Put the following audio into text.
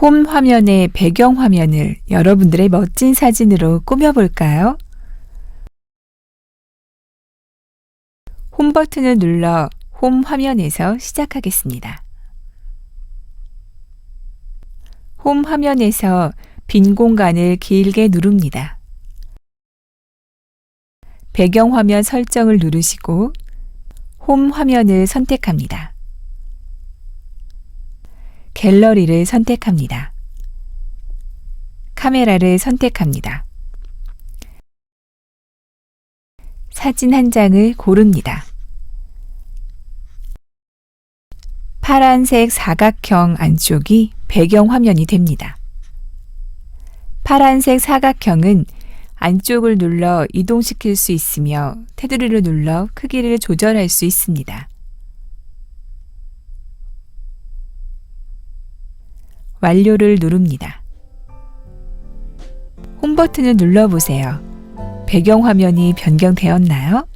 홈 화면의 배경 화면을 여러분들의 멋진 사진으로 꾸며볼까요? 홈 버튼을 눌러 홈 화면에서 시작하겠습니다. 홈 화면에서 빈 공간을 길게 누릅니다. 배경 화면 설정을 누르시고 홈 화면을 선택합니다. 갤러리를 선택합니다. 카메라를 선택합니다. 사진 한 장을 고릅니다. 파란색 사각형 안쪽이 배경 화면이 됩니다. 파란색 사각형은 안쪽을 눌러 이동시킬 수 있으며 테두리를 눌러 크기를 조절할 수 있습니다. 완료를 누릅니다. 홈 버튼을 눌러보세요. 배경 화면이 변경되었나요?